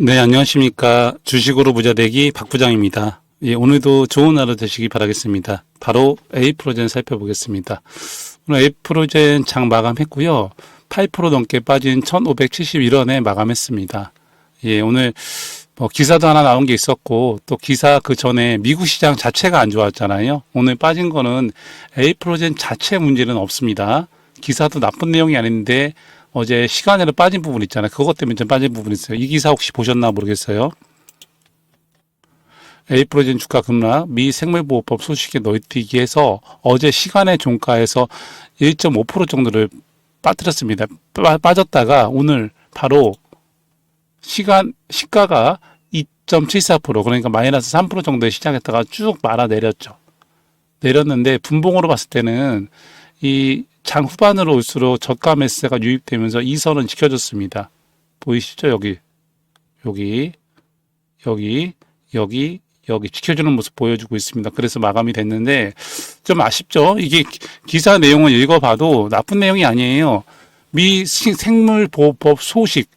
네, 안녕하십니까. 주식으로 부자 되기 박 부장입니다. 예, 오늘도 좋은 하루 되시기 바라겠습니다. 바로 에이프로젠 살펴보겠습니다. 오늘 에이프로젠 장 마감했고요. 8% 넘게 빠진 1571원에 마감했습니다. 예, 오늘 뭐 기사도 하나 나온 게 있었고 또 기사 그 전에 미국 시장 자체가 안 좋았잖아요. 오늘 빠진 거는 에이프로젠 자체 문제는 없습니다. 기사도 나쁜 내용이 아닌데 어제 시간으로 빠진 부분 있잖아요. 그것 때문에 좀 빠진 부분 있어요. 이 기사 혹시 보셨나 모르겠어요. 에이프로젠 주가 급락, 미 생물보호법 소식에 너희뛰기해서 어제 시간의 종가에서 1.5% 정도를 빠뜨렸습니다. 빠, 빠졌다가 오늘 바로 시간 시가가 2.74% 그러니까 마이너스 3% 정도에 시작했다가 쭉 말아 내렸죠. 내렸는데 분봉으로 봤을 때는 이 장 후반으로 올수록 저가 매수가 유입되면서 이 선은 지켜졌습니다. 보이시죠? 여기 여기 여기 여기 여기 지켜주는 모습 보여주고 있습니다. 그래서 마감이 됐는데 좀 아쉽죠? 이게 기- 기사 내용을 읽어봐도 나쁜 내용이 아니에요. 미 시- 생물보호법 소식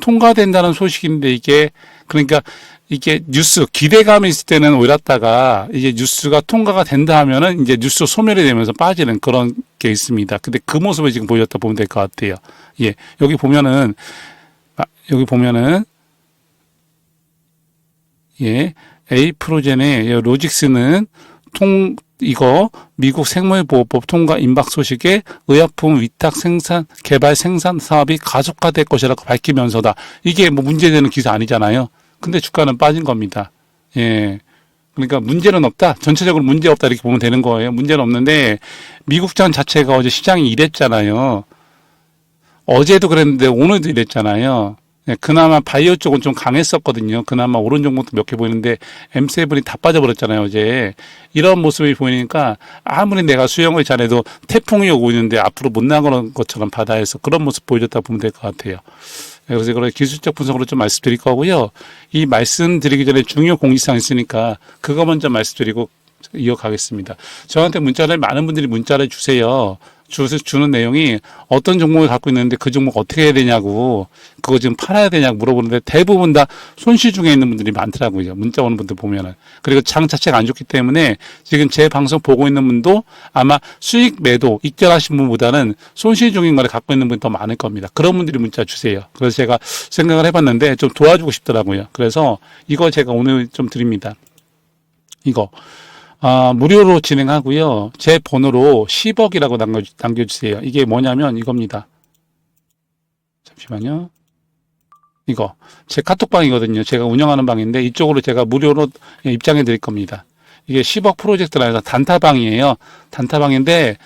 통과된다는 소식인데 이게 그러니까 이게 뉴스 기대감이 있을 때는 올랐다가 이제 뉴스가 통과가 된다 하면은 이제 뉴스 소멸이 되면서 빠지는 그런 게 있습니다. 근데 그 모습을 지금 보였다 보면 될 것 같아요. 예. 여기 보면은 아, 여기 보면은 예. 에이프로젠의 로직스는 통 이거 미국 생물보호법 통과 임박 소식에 의약품 위탁 생산 개발 생산 사업이 가속화될 것이라고 밝히면서다. 이게 뭐 문제되는 기사 아니잖아요. 근데 주가는 빠진 겁니다. 예. 그러니까 문제는 없다. 전체적으로 문제 없다 이렇게 보면 되는 거예요. 문제는 없는데 미국장 자체가 어제 시장이 이랬잖아요. 어제도 그랬는데 오늘도 이랬잖아요. 예, 그나마 바이오 쪽은 좀 강했었거든요. 그나마 오른 종목도 몇 개 보이는데 M7이 다 빠져버렸잖아요, 어제. 이런 모습이 보이니까 아무리 내가 수영을 잘해도 태풍이 오고 있는데 앞으로 못 나가는 것처럼 바다에서 그런 모습 보여줬다 보면 될 것 같아요. 예, 그래서 그런 기술적 분석으로 좀 말씀드릴 거고요. 이 말씀드리기 전에 중요 공지사항 있으니까 그거 먼저 말씀드리고 이어가겠습니다. 저한테 문자를 많은 분들이 문자를 주세요. 주, 주는 내용이 어떤 종목을 갖고 있는데 그 종목 어떻게 해야 되냐고 그거 지금 팔아야 되냐고 물어보는데 대부분 다 손실 중에 있는 분들이 많더라고요. 문자 오는 분들 보면은. 그리고 장 자체가 안 좋기 때문에 지금 제 방송 보고 있는 분도 아마 수익 매도 익절하신 분보다는 손실 중인 거를 갖고 있는 분이 더 많을 겁니다. 그런 분들이 문자 주세요. 그래서 제가 생각을 해봤는데 좀 도와주고 싶더라고요. 그래서 이거 제가 오늘 좀 드립니다. 이거. 아, 무료로 진행하고요. 제 번호로 10억이라고 남겨, 남겨주세요. 이게 뭐냐면 이겁니다. 잠시만요. 이거. 제 카톡방이거든요. 제가 운영하는 방인데 이쪽으로 제가 무료로 입장해 드릴 겁니다. 이게 10억 프로젝트라 해서 단타방이에요. 단타방인데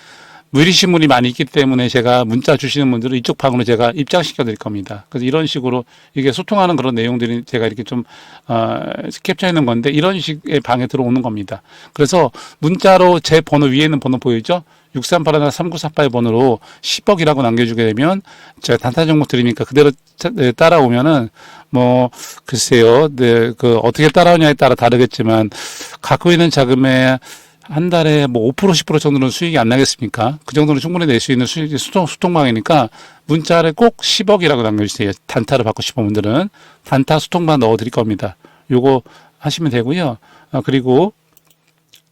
무리신문이 많이 있기 때문에 제가 문자 주시는 분들은 이쪽 방으로 제가 입장시켜 드릴 겁니다. 그래서 이런 식으로 이게 소통하는 그런 내용들이 제가 이렇게 좀, 어, 캡처해 놓은 건데 이런 식의 방에 들어오는 겁니다. 그래서 문자로 제 번호 위에 있는 번호 보이죠? 6381나 3948 번호로 10억이라고 남겨주게 되면 제가 단타 종목 드리니까 그대로 차- 네, 따라오면은 뭐 글쎄요, 네, 그 어떻게 따라오냐에 따라 다르겠지만 갖고 있는 자금의 한 달에 뭐 5% 10% 정도는 수익이 안 나겠습니까? 그 정도는 충분히 낼 수 있는 수익 수통 수통방이니까 문자를 꼭 10억이라고 남겨주세요. 단타를 받고 싶은 분들은 단타 수통방 넣어 드릴 겁니다. 요거 하시면 되고요. 아, 그리고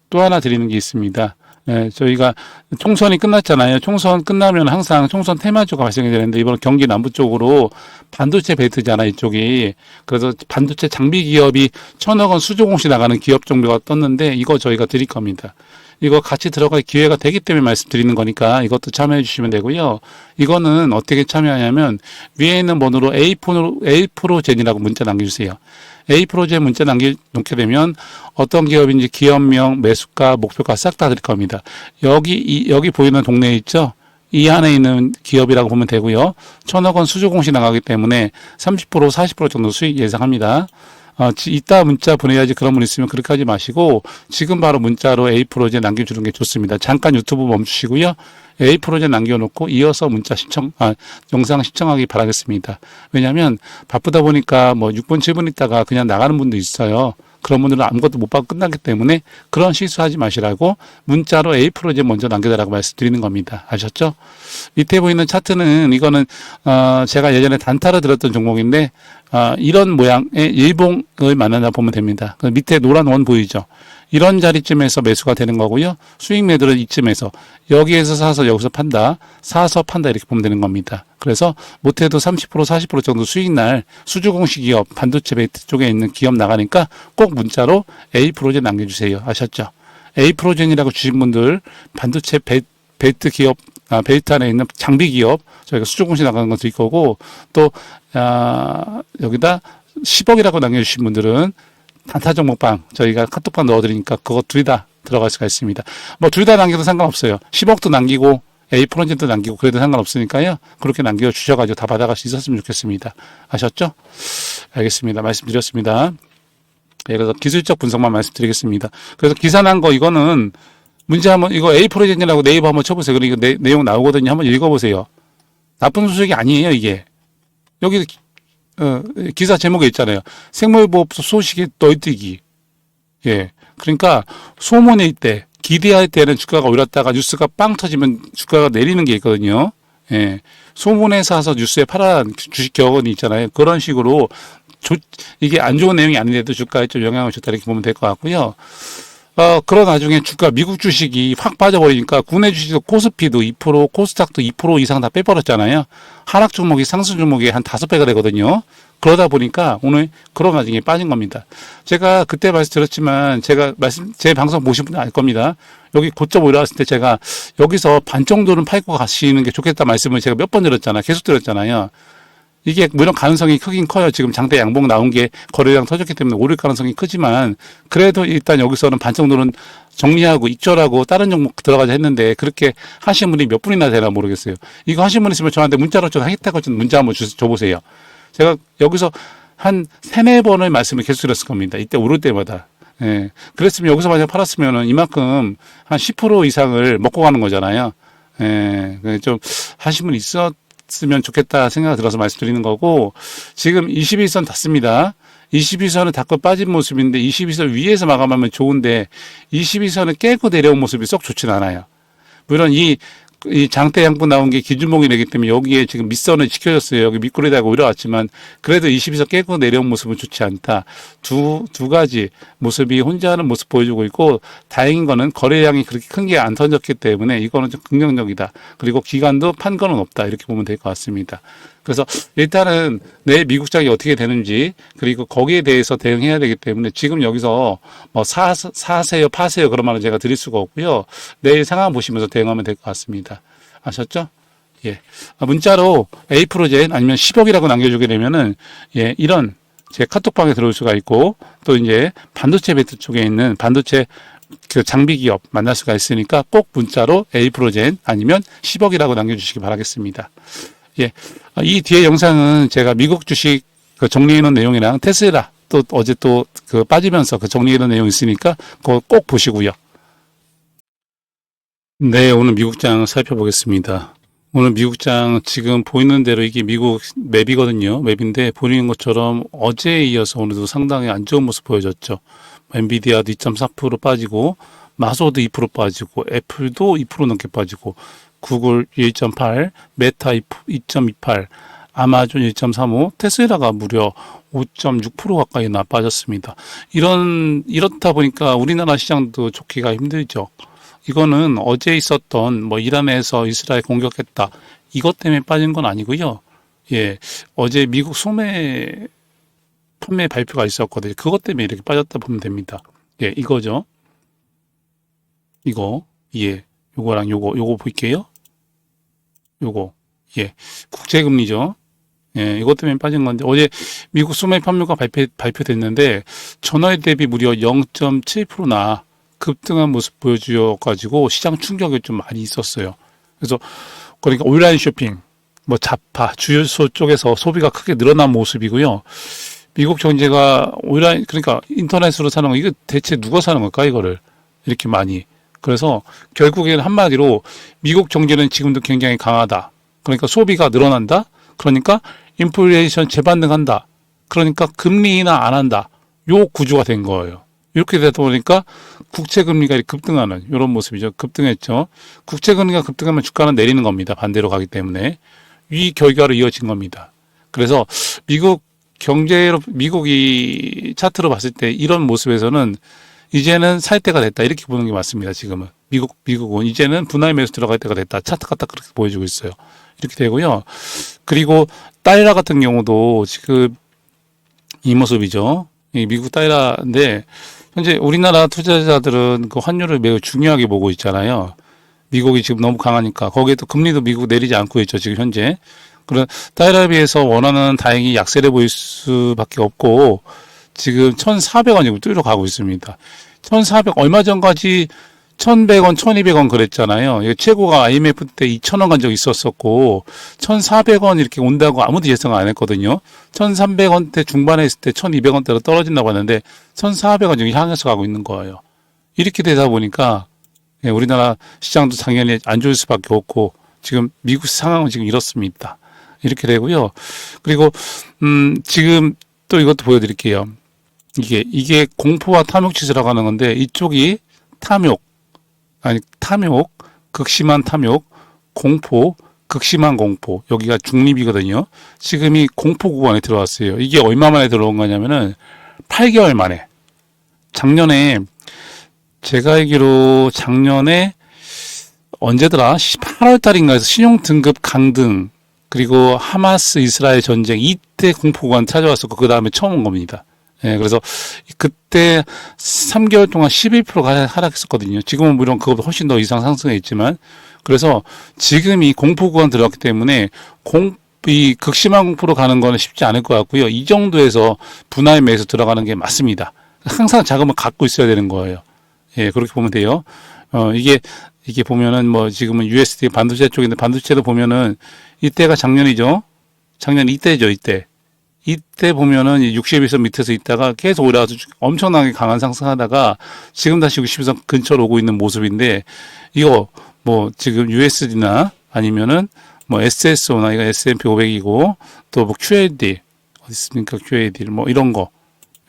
또 하나 드리는 게 있습니다. 예, 저희가 총선이 끝났잖아요. 총선 끝나면 항상 총선 테마주가 발생이 되는데 이번 경기 남부 쪽으로 반도체 벨트잖아 이쪽이. 그래서 반도체 장비 기업이 천억 원 수조 공시 나가는 기업 종류가 떴는데 이거 저희가 드릴 겁니다. 이거 같이 들어갈 기회가 되기 때문에 말씀드리는 거니까 이것도 참여해 주시면 되고요. 이거는 어떻게 참여하냐면 위에 있는 번호로 A4로 A 프로젠이라고 문자 남겨주세요. A 프로젝트 문자 남겨놓게 되면 어떤 기업인지 기업명, 매수가, 목표가 싹 다 드릴 겁니다. 여기, 이, 여기 보이는 동네 있죠? 이 안에 있는 기업이라고 보면 되고요. 천억 원 수조 공시 나가기 때문에 30% 40% 정도 수익 예상합니다. 어, 지- 이따 문자 보내야지 그런 분 있으면 그렇게 하지 마시고 지금 바로 문자로 A 프로젝트 남겨주는 게 좋습니다. 잠깐 유튜브 멈추시고요. A 프로젝트 남겨놓고 이어서 문자 신청, 아, 영상 시청하기 바라겠습니다. 왜냐하면 바쁘다 보니까 뭐 6분 7분 있다가 그냥 나가는 분도 있어요. 그런 분들은 아무것도 못 받고 끝났기 때문에 그런 실수하지 마시라고 문자로 A 프로젝트 먼저 남겨달라고 말씀드리는 겁니다. 아셨죠? 밑에 보이는 차트는 이거는 어, 제가 예전에 단타로 들었던 종목인데 아, 이런 모양의 일봉을 만나다 보면 됩니다. 그 밑에 노란 원 보이죠? 이런 자리쯤에서 매수가 되는 거고요. 수익 매도는 이쯤에서 여기에서 사서 여기서 판다, 사서 판다 이렇게 보면 되는 겁니다. 그래서 못해도 30% 40% 정도 수익 날 수주공시 기업 반도체 베이트 쪽에 있는 기업 나가니까 꼭 문자로 A 프로젝트 남겨주세요. 아셨죠? A 프로젝트라고 주신 분들 반도체 베, 베이트 기업 아, 베이트 안에 있는 장비 기업 저희가 수주공시 나가는 거 드릴 거고 또 아, 여기다 10억이라고 남겨주신 분들은 단타 종목방 저희가 카톡방 넣어드리니까 그거 둘 다 들어갈 수가 있습니다. 뭐 둘 다 남겨도 상관없어요. 10억도 남기고 A 프로젝트도 남기고 그래도 상관없으니까요. 그렇게 남겨 주셔가지고 다 받아갈 수 있었으면 좋겠습니다. 아셨죠? 알겠습니다. 말씀드렸습니다. 예, 그래서 기술적 분석만 말씀드리겠습니다. 그래서 기사 난 거 이거는 문제 한번 이거 A 프로젝트라고 네이버 한번 쳐보세요. 그리고 내, 내용 나오거든요. 한번 읽어보세요. 나쁜 소식이 아니에요 이게. 여기 어, 기사 제목에 있잖아요. 생물보호소 소식이 널뛰기. 예. 그러니까 소문일 때, 기대할 때는 주가가 올랐다가 뉴스가 빵 터지면 주가가 내리는 게 있거든요. 예. 소문에 사서 뉴스에 팔아난 주식 격언이 있잖아요. 그런 식으로 조, 이게 안 좋은 내용이 아닌데도 주가에 좀 영향을 줬다 이렇게 보면 될 것 같고요. 어, 그런 나중에 주가 미국 주식이 확 빠져버리니까 국내 주식도 코스피도 2%, 코스닥도 2% 이상 다 빼버렸잖아요. 하락 종목이 상승 종목이 한 다섯 배가 되거든요. 그러다 보니까 오늘 그런 와중에 빠진 겁니다. 제가 그때 말씀드렸지만 제가 말씀 제 방송 보신 분은 알 겁니다. 여기 고점 올라왔을 때 제가 여기서 반 정도는 팔고 가시는 게 좋겠다 말씀을 제가 몇 번 드렸잖아요. 계속 드렸잖아요. 이게 물론 가능성이 크긴 커요. 지금 장대 양봉 나온 게 거래량 터졌기 때문에 오를 가능성이 크지만 그래도 일단 여기서는 반 정도는 정리하고 익절하고 다른 종목 들어가자 했는데 그렇게 하신 분이 몇 분이나 되나 모르겠어요. 이거 하신 분 있으면 저한테 문자로 좀 하겠다고 좀 문자 한번 주, 줘보세요. 제가 여기서 한 세네 번의 말씀을 계속 드렸을 겁니다. 이때 오를 때마다. 예. 그랬으면 여기서 만약 팔았으면은 이만큼 한 10% 이상을 먹고 가는 거잖아요. 예. 그좀 하신 분 있었, 으면 좋겠다 생각이 들어서 말씀드리는 거고, 지금 21선 닿습니다. 22선은 닫고 빠진 모습인데 22선 위에서 마감하면 좋은데 22선을 깨고 내려온 모습이 썩 좋진 않아요. 물론 이, 이 장대 양분 나온 게 기준봉이 되기 때문에 여기에 지금 밑선을 지켜줬어요. 여기 밑구리다가 올라왔지만 그래도 22선 깨고 내려온 모습은 좋지 않다. 두, 두 가지 모습이 혼자 하는 모습 보여주고 있고 다행인 거는 거래량이 그렇게 큰 게 안 터졌기 때문에 이거는 좀 긍정적이다. 그리고 기간도 판 거는 없다. 이렇게 보면 될 것 같습니다. 그래서 일단은 내 미국장이 어떻게 되는지 그리고 거기에 대해서 대응해야 되기 때문에 지금 여기서 뭐 사, 사세요, 파세요 그런 말은 제가 드릴 수가 없고요. 내일 상황 보시면서 대응하면 될 것 같습니다. 아셨죠? 예. 아, 문자로 A 프로젝트 아니면 10억이라고 남겨주게 되면은 예, 이런 제 카톡방에 들어올 수가 있고 또 이제 반도체 베트 쪽에 있는 반도체 그 장비 기업 만날 수가 있으니까 꼭 문자로 A 프로젝트 아니면 10억이라고 남겨주시기 바라겠습니다. 예. 아, 이 뒤에 영상은 제가 미국 주식 그 정리해 놓은 내용이랑 테슬라 또 어제 또 그 빠지면서 그 정리해 놓은 내용 있으니까 그거 꼭 보시고요. 네, 오늘 미국장 살펴보겠습니다. 오늘 미국장 지금 보이는 대로 이게 미국 맵이거든요. 맵인데 보이는 것처럼 어제에 이어서 오늘도 상당히 안 좋은 모습 보여줬죠. 엔비디아도 2.4% 빠지고 마소도 2% 빠지고 애플도 2% 넘게 빠지고 구글 1.8, 메타 2.28, 아마존 1.35, 테슬라가 무려 5.6% 가까이 나 빠졌습니다. 이런 이렇다 보니까 우리나라 시장도 좋기가 힘들죠. 이거는 어제 있었던 뭐 이란에서 이스라엘 공격했다 이것 때문에 빠진 건 아니고요. 예, 어제 미국 소매 판매 발표가 있었거든요. 그것 때문에 이렇게 빠졌다 보면 됩니다. 예, 이거죠. 이거 예, 요거랑 요거 요거 볼게요. 요거 예, 국제금리죠. 예, 이것 때문에 빠진 건데 어제 미국 소매 판매가 발표 발표됐는데 전월 대비 무려 0.7%나 급등한 모습 보여주어 가지고 시장 충격이 좀 많이 있었어요. 그래서 그러니까 온라인 쇼핑, 뭐 자파, 주유소 쪽에서 소비가 크게 늘어난 모습이고요. 미국 경제가 온라인 그러니까 인터넷으로 사는 거 이거 대체 누가 사는 걸까 이거를 이렇게 많이 그래서 결국에는 한마디로 미국 경제는 지금도 굉장히 강하다. 그러니까 소비가 늘어난다. 그러니까 인플레이션 재반등한다. 그러니까 금리 인하 안 한다. 요 구조가 된 거예요. 이렇게 되다 보니까 국채 금리가 급등하는 이런 모습이죠. 급등했죠. 국채 금리가 급등하면 주가는 내리는 겁니다. 반대로 가기 때문에 이 결과로 이어진 겁니다. 그래서 미국 경제로 미국이 차트로 봤을 때 이런 모습에서는 이제는 살 때가 됐다 이렇게 보는 게 맞습니다. 지금은 미국 미국은 이제는 분할 매수 들어갈 때가 됐다. 차트가 딱 그렇게 보여주고 있어요. 이렇게 되고요. 그리고 달러 같은 경우도 지금 이 모습이죠. 이 미국 달러인데 현재 우리나라 투자자들은 그 환율을 매우 중요하게 보고 있잖아요. 미국이 지금 너무 강하니까 거기에 또 금리도 미국 내리지 않고 있죠. 지금 현재. 그런 달러에 비해서 원화는 다행히 약세를 보일 수밖에 없고 지금 1,400원 지금 뚫어 가고 있습니다. 1,400 얼마 전까지 1,100원, 1,200원 그랬잖아요. 이게 최고가 IMF 때 2,000원 간 적 있었었고 1,400원 이렇게 온다고 아무도 예상 안 했거든요. 1,300원대 중반에 있을 때 1,200원대로 떨어진다고 하는데 1,400원 지금 향해서 가고 있는 거예요. 이렇게 되다 보니까 예, 우리나라 시장도 당연히 안 좋을 수밖에 없고 지금 미국 상황은 지금 이렇습니다. 이렇게 되고요. 그리고 음 지금 또 이것도 보여드릴게요. 이게 이게 공포와 탐욕 지수라고 하는 건데 이쪽이 탐욕 아니 탐욕 극심한 탐욕 공포 극심한 공포 여기가 중립이거든요. 지금 이 공포 구간에 들어왔어요. 이게 얼마 만에 들어온 거냐면은 8개월 만에 작년에 제가 알기로 작년에 언제더라 18월 달인가에서 신용 등급 강등 그리고 하마스 이스라엘 전쟁 이때 공포 구간 찾아왔었고 그 다음에 처음 온 겁니다. 예, 그래서 그때 3개월 동안 11%가 하락했었거든요. 지금은 물론 그것보다 훨씬 더 이상 상승했지만 그래서 지금 이 공포 구간 들어갔기 때문에 공, 이 극심한 공포로 가는 거는 쉽지 않을 것 같고요. 이 정도에서 분할 매수 들어가는 게 맞습니다. 항상 자금을 갖고 있어야 되는 거예요. 예, 그렇게 보면 돼요. 어, 이게, 이게 보면은 뭐 지금은 USD 반도체 쪽인데 반도체도 보면은 이때가 작년이죠. 작년 이때죠, 이때. 이때 보면은 60일선 밑에서 있다가 계속 올라와서 엄청나게 강한 상승하다가 지금 다시 60일선 근처로 오고 있는 모습인데 이거 뭐 지금 USD나 아니면은 뭐 SSO나 이거 S&P 500이고 또 뭐 QAD 어디 있습니까? QAD 뭐 이런 거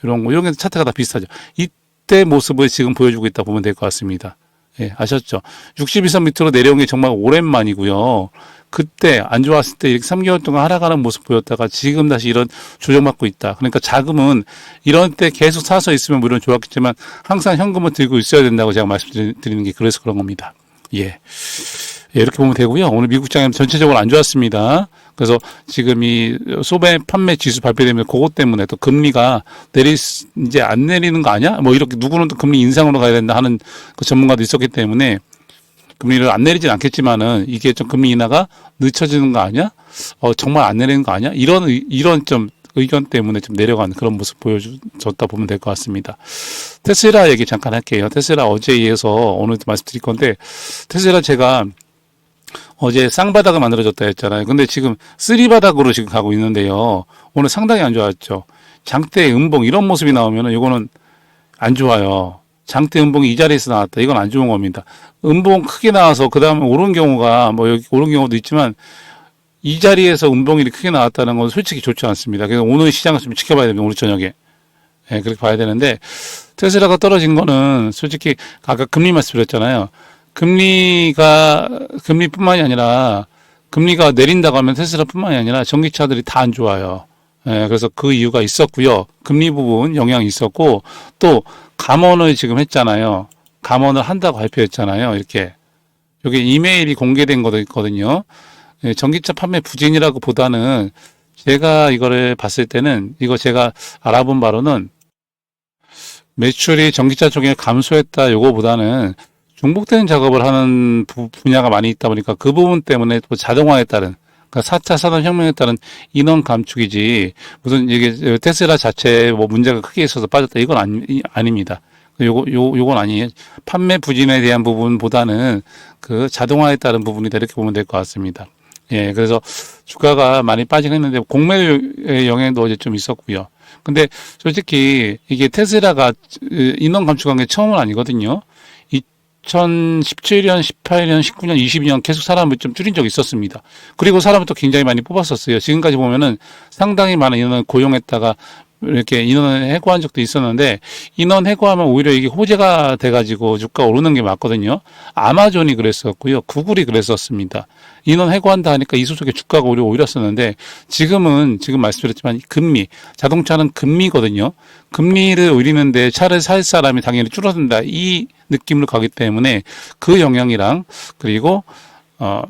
이런 거 이런 게 차트가 다 비슷하죠. 이때 모습을 지금 보여주고 있다 보면 될 것 같습니다. 예, 아셨죠? 62선 밑으로 내려온 게 정말 오랜만이고요. 그때 안 좋았을 때 이렇게 3개월 동안 하락하는 모습 보였다가 지금 다시 이런 조정받고 있다. 그러니까 자금은 이런 때 계속 사서 있으면 물론 좋았겠지만 항상 현금을 들고 있어야 된다고 제가 말씀드리는 게 그래서 그런 겁니다. 예. 예, 이렇게 보면 되고요. 오늘 미국 장은 전체적으로 안 좋았습니다. 그래서 지금 이 소매 판매 지수 발표되면 그것 때문에 또 금리가 내리 이제 안 내리는 거 아니야? 뭐 이렇게 누구는 또 금리 인상으로 가야 된다 하는 그 전문가도 있었기 때문에 금리를 안 내리진 않겠지만은 이게 좀 금리 인하가 늦춰지는 거 아니야? 어 정말 안 내리는 거 아니야? 이런 의- 이런 좀 의견 때문에 좀 내려가는 그런 모습 보여줬다 보면 될 것 같습니다. 테슬라 얘기 잠깐 할게요. 테슬라 어제에 이어서 오늘 말씀드릴 건데 테슬라 제가 어제 쌍바닥을 만들어졌다 했잖아요. 근데 지금 쓰리바닥으로 지금 가고 있는데요. 오늘 상당히 안 좋았죠. 장대 음봉 이런 모습이 나오면은 이거는 안 좋아요. 장대 음봉이 이 자리에서 나왔다. 이건 안 좋은 겁니다. 음봉 크게 나와서 그 다음에 오른 경우가 뭐 여기 오른 경우도 있지만 이 자리에서 음봉이 크게 나왔다는 건 솔직히 좋지 않습니다. 그래서 오늘 시장을 좀 지켜봐야 됩니다. 오늘 저녁에. 예, 그렇게 봐야 되는데 테슬라가 떨어진 거는 솔직히 아까 금리 말씀드렸잖아요. 금리가 금리뿐만이 아니라 금리가 내린다고 하면 테슬라뿐만이 아니라 전기차들이 다 안 좋아요. 예, 그래서 그 이유가 있었고요. 금리 부분 영향이 있었고 또 감원을 지금 했잖아요. 감원을 한다고 발표했잖아요. 이렇게 여기 이메일이 공개된 것도 있거든요. 예, 전기차 판매 부진이라고 보다는 제가 이거를 봤을 때는 이거 제가 알아본 바로는 매출이 전기차 쪽에 감소했다 요거보다는 중복되는 작업을 하는 부- 분야가 많이 있다 보니까 그 부분 때문에 또 자동화에 따른 그러니까 4차 산업혁명에 따른 인원 감축이지 무슨 이게 테슬라 자체에 뭐 문제가 크게 있어서 빠졌다 이건 아니, 아닙니다. 요거 요 요건 아니에요. 판매 부진에 대한 부분보다는 그 자동화에 따른 부분이다 이렇게 보면 될 것 같습니다. 예, 그래서 주가가 많이 빠지긴 했는데 공매의 영향도 어제 좀 있었고요. 근데 솔직히 이게 테슬라가 인원 감축한 게 처음은 아니거든요. 2017년, 18년, 19년, 22년 계속 사람을 좀 줄인 적이 있었습니다. 그리고 사람을 또 굉장히 많이 뽑았었어요. 지금까지 보면은 상당히 많은 인원을 고용했다가 이렇게 인원 해고한 적도 있었는데 인원 해고하면 오히려 이게 호재가 돼가지고 주가 오르는 게 맞거든요. 아마존이 그랬었고요. 구글이 그랬었습니다. 인원 해고한다 하니까 이수 속에 주가가 오히려 오르었었는데 지금은 지금 말씀드렸지만 금리 자동차는 금리거든요. 금리를 올리는데 차를 살 사람이 당연히 줄어든다 이 느낌으로 가기 때문에 그 영향이랑 그리고 어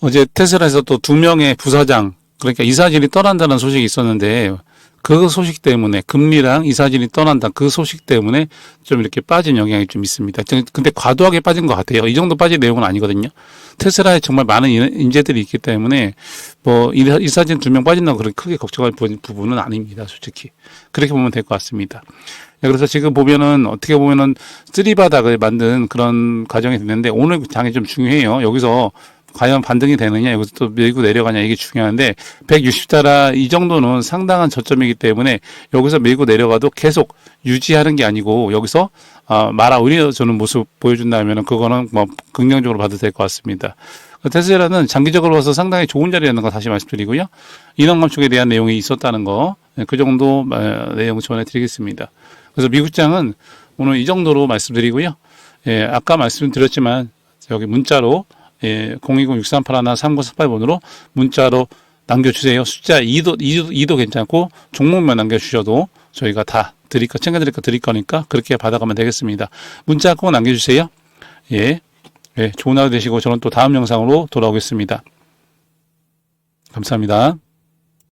어제 테슬라에서 또 두 명의 부사장 그러니까 이사진이 떠난다는 소식이 있었는데 그 소식 때문에 금리랑 이사진이 떠난다 그 소식 때문에 좀 이렇게 빠진 영향이 좀 있습니다. 근데 과도하게 빠진 것 같아요. 이 정도 빠진 내용은 아니거든요. 테슬라에 정말 많은 인- 인재들이 있기 때문에 뭐 이- 이사진 두 명 빠진다고 그렇게 크게 걱정할 부- 부분은 아닙니다. 솔직히 그렇게 보면 될 것 같습니다. 네, 그래서 지금 보면은 어떻게 보면은 쓰리바닥을 만든 그런 과정이 됐는데 오늘 장이 좀 중요해요. 여기서 과연 반등이 되느냐 여기서 또 밀고 내려가냐 이게 중요한데 160달러 이 정도는 상당한 저점이기 때문에 여기서 밀고 내려가도 계속 유지하는 게 아니고 여기서 어, 말아 올려주는 모습 보여준다면 그거는 뭐 긍정적으로 봐도 될 것 같습니다. 테슬라는 장기적으로 봐서 상당히 좋은 자리라는 거 다시 말씀드리고요. 인원 감축에 대한 내용이 있었다는 거, 네, 그 정도 어, 내용 전해드리겠습니다. 그래서 미국장은 오늘 이 정도로 말씀드리고요. 예, 아까 말씀드렸지만 여기 문자로 예, 020-6381-3948번으로 문자로 남겨주세요. 숫자 2도, 2도, 2도 괜찮고 종목만 남겨주셔도 저희가 다 드릴 거, 챙겨드릴 거 드릴 거니까 그렇게 받아가면 되겠습니다. 문자 꼭 남겨주세요. 예. 예, 좋은 하루 되시고 저는 또 다음 영상으로 돌아오겠습니다. 감사합니다.